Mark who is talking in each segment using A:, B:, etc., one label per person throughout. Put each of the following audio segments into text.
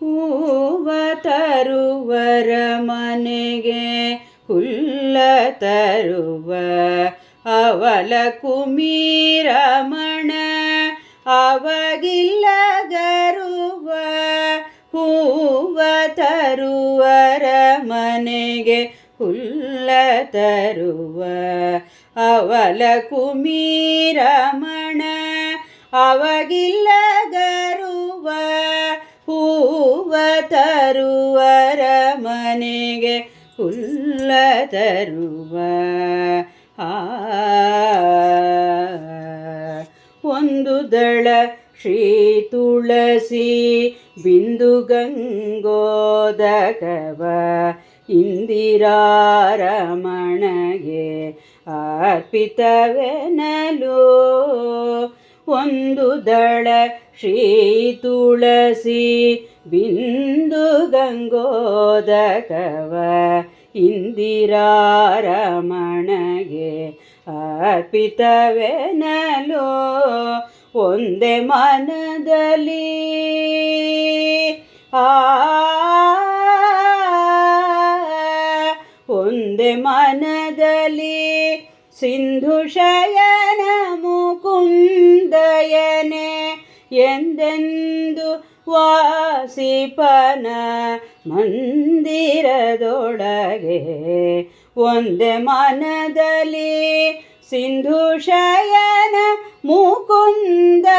A: ಹೂವ ತರುವರ ಮನೆಗೆ ಹುಲ್ಲ ತರುವ ಅವಲ ಕುಮೀರಮಣ ಅವಗಿಲ್ಲ ಗರುವ ಹೂವ ತರುವರ ಮನೆಗೆ ಹುಲ್ಲ ತರುವ ಅವಲ ಕುಮೀರಮಣ ಅವಗಿಲ್ಲ ತರುವರ ಮನೆಗೆ ಹುಲ್ಲ ತರುವ. ಒಂದು ದಳ ಶ್ರೀ ತುಳಸಿ, ಬಿಂದು ಗಂಗೋದಕವ. ಇಂದಿರಾರಮಣಗೆ ಅರ್ಪಿತವೆನಲು. ಒಂದು ದಳ ಶ್ರೀ ತುಳಸಿ ಬಿಂದು ಗಂಗೋದಕವ ಇಂದಿರಾರಮಣಗೆ ಅರ್ಪಿತವೆನಲು ಒಂದೇ ಮನದಲ್ಲಿ ಆ ಒಂದೇ ಮನದಲ್ಲಿ ಸಿಂಧು ಶಯನ ಮುಕುಂದಯನೆ ಎಂದೆಂದು ವಾಸಿಪನ ಮಂದಿರದೊಳಗೆ ಒಂದೇ ಮನದಲ್ಲಿ ಸಿಂಧು ಶಯನ ಮುಕುಂದಯನೆ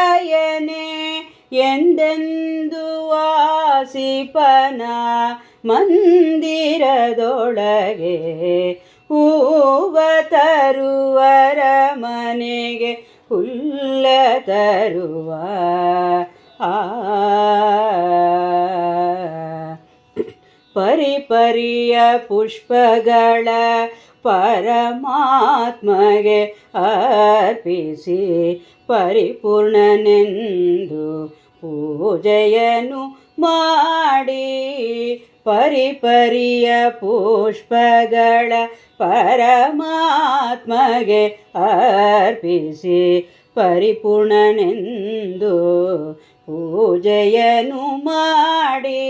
A: ಎಂದೆಂದು ವಾಸಿಪನ ಮಂದಿರದೊಳಗೆ ಹೂವ ತರುವರ ಮನೆಗೆ ಹುಲ್ಲ ತರುವ ಆ ಪರಿಪರಿಯ ಪುಷ್ಪಗಳ ಪರಮಾತ್ಮಗೆ ಅರ್ಪಿಸಿ ಪರಿಪೂರ್ಣನೆಂದು ಪೂಜೆಯನ್ನು ಮಾಡಿ ಪರಿಪರಿಯ ಪುಷ್ಪಗಳ ಪರಮಾತ್ಮಗೆ ಅರ್ಪಿಸಿ ಪರಿಪೂರ್ಣನೆಂದು ಪೂಜೆಯನ್ನು ಮಾಡಿ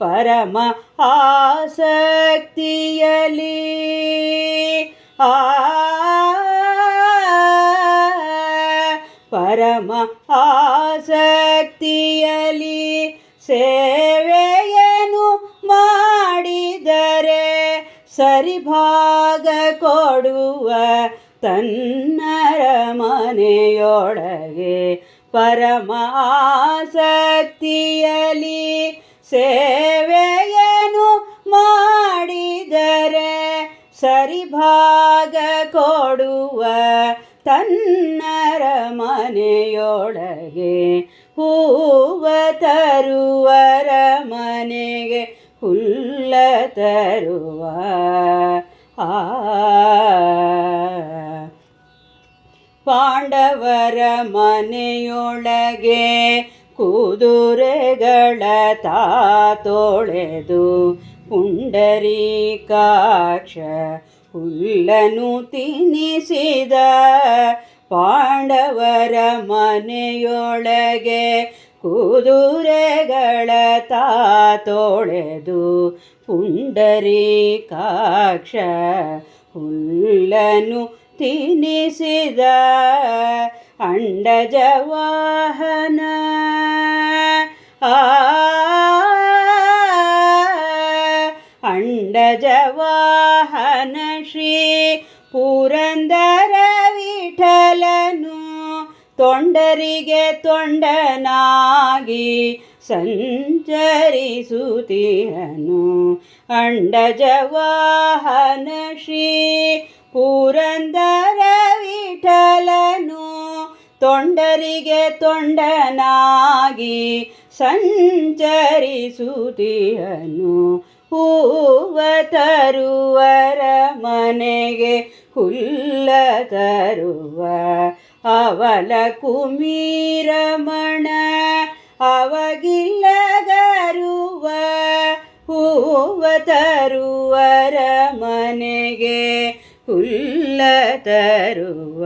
A: ಪರಮ ಆಸಕ್ತಿಯಲಿ ಆ ಪರಮ ಆಸಕ್ತಿಯಲಿ ಸೇವೆಯನ್ನು ಮಾಡಿದರೆ ಸರಿಭಾಗ ಕೊಡುವ ತನ್ನರ ಮನೆಯೊಳಗೆ ಪರಮ ಆಸಕ್ತಿಯಲಿ ಸೇವೆಯನ್ನು ಮಾಡಿದರೆ ಸರಿಭಾಗ ಕೊಡುವ ತನ್ನರ ಮನೆಯೊಳಗೆ ಹೂವ ತರುವರ ಮನೆಗೆ ಹುಲ್ಲ ತರುವ. ಆ ಪಾಂಡವರ ಮನೆಯೊಳಗೆ ಕುದುರೆಗಳ ತಾತೊಳೆದು ಪುಂಡರೀಕಾಕ್ಷ ಹುಲ್ಲನು ತಿನ್ನಿಸಿದ ಪಾಂಡವರ ಮನೆಯೊಳಗೆ ಕುದುರೆಗಳ ತಾತೊಳೆದು ಪುಂಡರೀಕಾಕ್ಷ ಹುಲ್ಲನು ತಿನ್ನಿಸಿದ ಅಂಡಜವಾಹ ಆ ಅಂಡಜವಾಹನ ಶ್ರೀ ಪುರಂದರ ವಿಠಲನು ತೊಂಡರಿಗೆ ತೊಂಡನಾಗಿ ಸಂಚರಿಸುತ್ತೀಹನು. ಅಂಡಜವಾಹನ ಶ್ರೀ ಪುರಂದರ ವಿಠಲನು ತೊಂಡರಿಗೆ ತೊಂಡನಾಗಿ ಸಂಚರಿಸುತ್ತೀಹನು. ಹೂವ ತರುವರ ಮನೆಗೆ ಹುಲ್ಲ ತರುವ ಅವಲ ಕುಮೀರಮಣ ಅವಗಿಲ್ಲ ಗರುವ ಹೂವ ತರುವರ ಮನೆಗೆ ಹುಲ್ಲ ತರುವ